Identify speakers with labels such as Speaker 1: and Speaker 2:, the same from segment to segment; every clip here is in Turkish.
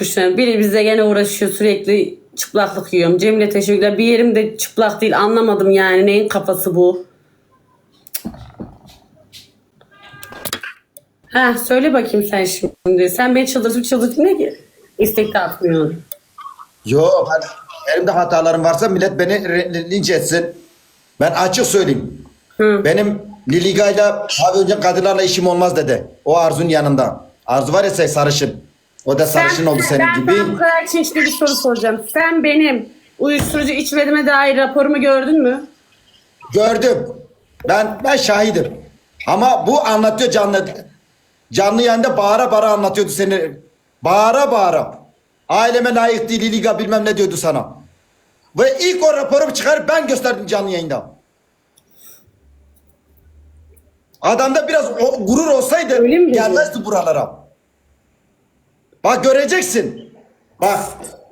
Speaker 1: Kuşlar biri bize gene uğraşıyor sürekli çıplaklık yiyorum. Cemile teşekkürler. Bir yerim de çıplak değil anlamadım yani neyin kafası bu. Ha söyle bakayım sen şimdi. Sen beni çıldırtıp çıldırtıp ne ki? İstek de atmıyorsun.
Speaker 2: Yok ben, benim de hatalarım varsa millet beni re- linç etsin. Ben açık söyleyeyim.
Speaker 1: Hı.
Speaker 2: Benim Liliga'yla abi önce kadınlarla işim olmaz dedi. O Arzu'nun yanında. Arzu var ya sarışın. O da sarışın oldu senin
Speaker 1: ben
Speaker 2: gibi.
Speaker 1: sana bu kadar çeşitli bir soru soracağım. Sen benim uyuşturucu içmediğime dair raporumu gördün mü?
Speaker 2: Gördüm. Ben ben şahidim. Ama bu anlatıyor canlı canlı yayında bağıra bağıra anlatıyordu seni. Bağıra bağıra. Aileme layık değil Liliga bilmem ne diyordu sana. Ve ilk o raporu çıkarıp ben gösterdim canlı yayında. Adamda biraz o, gurur olsaydı gelmezdi buralara. Bak göreceksin. Bak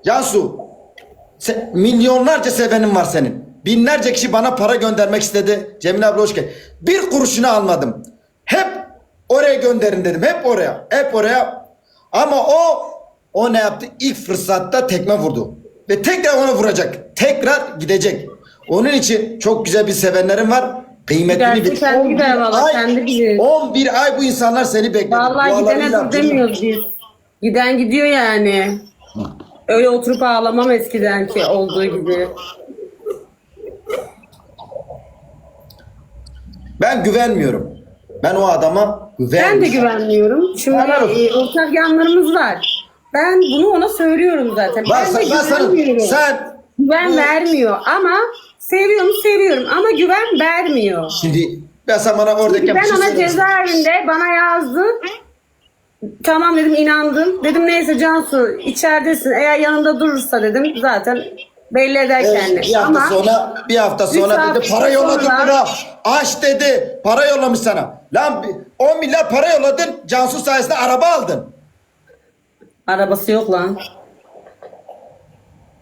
Speaker 2: Cansu se- milyonlarca sevenin var senin. Binlerce kişi bana para göndermek istedi. Cemile abla hoş geldin. Bir kuruşunu almadım. Hep oraya gönderin dedim. Hep oraya. Hep oraya. Ama o o ne yaptı? İlk fırsatta tekme vurdu. Ve tekrar ona vuracak. Tekrar gidecek. Onun için çok güzel bir sevenlerim var. Kıymetini bil.
Speaker 1: kendi
Speaker 2: 11
Speaker 1: gider valla, kendi bilir.
Speaker 2: 11 ay bu insanlar seni bekliyor.
Speaker 1: Vallahi gidene dur demiyoruz biz. Giden gidiyor yani. Öyle oturup ağlamam eskiden ki olduğu gibi.
Speaker 2: Ben güvenmiyorum. Ben o adama
Speaker 1: Ben de
Speaker 2: güvenmiyorum.
Speaker 1: güvenmiyorum. Şimdi
Speaker 2: olsun.
Speaker 1: e, ortak yanlarımız var. Ben bunu ona söylüyorum zaten. Ben de
Speaker 2: ben sana,
Speaker 1: güvenmiyorum.
Speaker 2: sen
Speaker 1: Güven
Speaker 2: bu-
Speaker 1: vermiyor ama seviyorum seviyorum ama güven vermiyor.
Speaker 2: Şimdi ben sana bana oradaki
Speaker 1: Ben ona cezaevinde bana yazdı. Tamam dedim inandım. Dedim neyse Cansu içeridesin. Eğer yanında durursa dedim zaten belli eder kendini.
Speaker 2: bir hafta
Speaker 1: Ama
Speaker 2: sonra bir hafta sonra
Speaker 1: hafta
Speaker 2: dedi para yolladım
Speaker 1: sonra-
Speaker 2: buna. Aç dedi. Para yollamış sana. Lan bir- 10 milyar para yolladın. Cansu sayesinde araba aldın.
Speaker 1: arabası yok lan.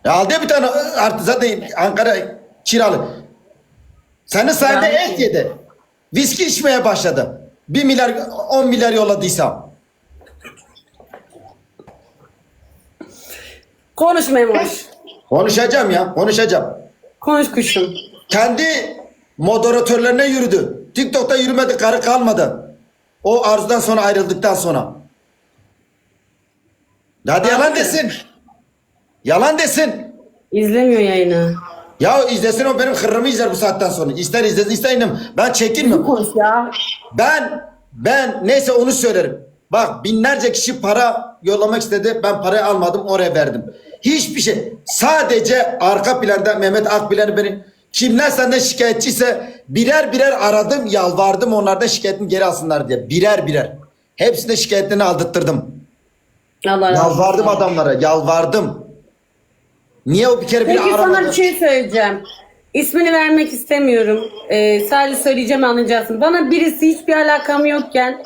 Speaker 2: Ya aldı bir tane artık zaten Ankara kiralı. Senin sayende
Speaker 1: Ya.
Speaker 2: et yedi. Viski içmeye başladı. 1 milyar 10 milyar yolladıysam.
Speaker 1: Konuş Memoş.
Speaker 2: Konuşacağım ya konuşacağım.
Speaker 1: Konuş kuşum.
Speaker 2: kendi moderatörlerine yürüdü. TikTok'ta yürümedi, karı kalmadı. O arzudan sonra ayrıldıktan sonra. Hadi yalan desin. Yalan desin.
Speaker 1: İzlemiyor yayını.
Speaker 2: Ya izlesin o benim hırrımı izler bu saatten sonra. İster izlesin ister inanmam. Ben çekinmem.
Speaker 1: Konuş ya.
Speaker 2: Ben ben neyse onu söylerim. Bak binlerce kişi para yollamak istedi. Ben parayı almadım oraya verdim. Hiçbir şey. Sadece arka planda Mehmet Akbilen'i beni kimler senden şikayetçiyse birer birer aradım yalvardım onlardan şikayetini geri alsınlar diye. Birer birer. Hepsine şikayetlerini aldırttırdım.
Speaker 1: Allah.
Speaker 2: Yalvardım adamlara yalvardım. Niye o bir kere bile
Speaker 1: Peki sana
Speaker 2: aramadı?
Speaker 1: bir şey söyleyeceğim. İsmini vermek istemiyorum. Ee, sadece söyleyeceğim anlayacaksın. Bana birisi hiçbir alakam yokken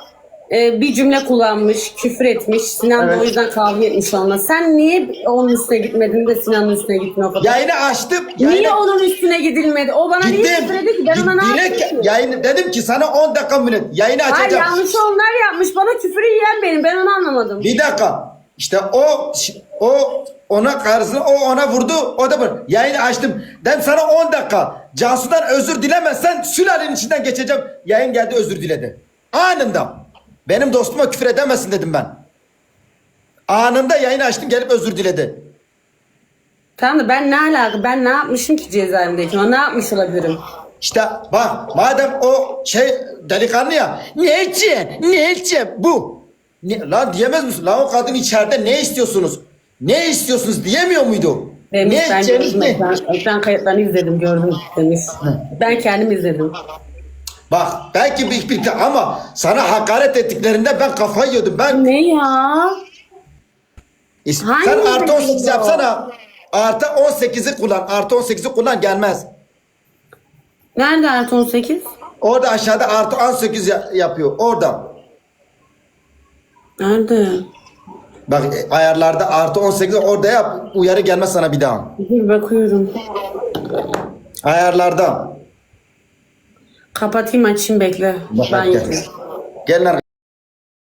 Speaker 1: e, bir cümle kullanmış, küfür etmiş. Sinan da
Speaker 2: Evet.
Speaker 1: o yüzden kavga etmiş onunla. Sen niye onun üstüne gitmedin de Sinan'ın üstüne gittin o kadar?
Speaker 2: Yayını açtım.
Speaker 1: niye
Speaker 2: yayını-
Speaker 1: onun üstüne gidilmedi? O bana niye
Speaker 2: Gittim.
Speaker 1: küfür ediyor ki? Ben ona ne
Speaker 2: Direkt
Speaker 1: yaptım ki?
Speaker 2: yayını dedim ki sana 10 dakika münet. Yayını
Speaker 1: Hayır
Speaker 2: açacağım.
Speaker 1: yanlış onlar yapmış. Bana küfürü yiyen benim. Ben onu anlamadım.
Speaker 2: Bir dakika. İşte o o ona karşısına o ona vurdu. O da bu. Yayını açtım. Ben sana 10 dakika. Cansu'dan özür dilemezsen sülalenin içinden geçeceğim. Yayın geldi özür diledi. Anında. Benim dostuma küfür edemezsin dedim ben. Anında yayını açtım gelip özür diledi.
Speaker 1: Tamam da ben ne alaka? Ben ne yapmışım ki cezaevindeyken? Ne yapmış olabilirim?
Speaker 2: İşte bak madem o şey delikanlı ya ne edeceğim ne edeceğim bu. Ne, lan diyemez misin? Lan o kadın içeride ne istiyorsunuz? Ne istiyorsunuz diyemiyor muydu?
Speaker 1: Demiş
Speaker 2: ne
Speaker 1: ben ekran, ekran kayıtlarını izledim gördüm demiş. Ben kendim izledim.
Speaker 2: Bak belki bir, bir ama sana hakaret ettiklerinde ben kafayı yiyordum. Ben
Speaker 1: Ne ya?
Speaker 2: İs-
Speaker 1: Hangi
Speaker 2: sen artı
Speaker 1: video?
Speaker 2: 18 yapsana. Artı 18'i kullan. Artı 18'i kullan gelmez.
Speaker 1: Nerede artı 18?
Speaker 2: Orada aşağıda artı 18 ya- yapıyor. Orada.
Speaker 1: Nerede?
Speaker 2: Bak e, ayarlarda artı 18 orada yap. Uyarı gelmez sana bir daha.
Speaker 1: Dur bakıyorum.
Speaker 2: Ayarlarda.
Speaker 1: Kapatayım açayım bekle.
Speaker 2: Bak,
Speaker 1: ben
Speaker 2: gel. Gelin arkadaşlar.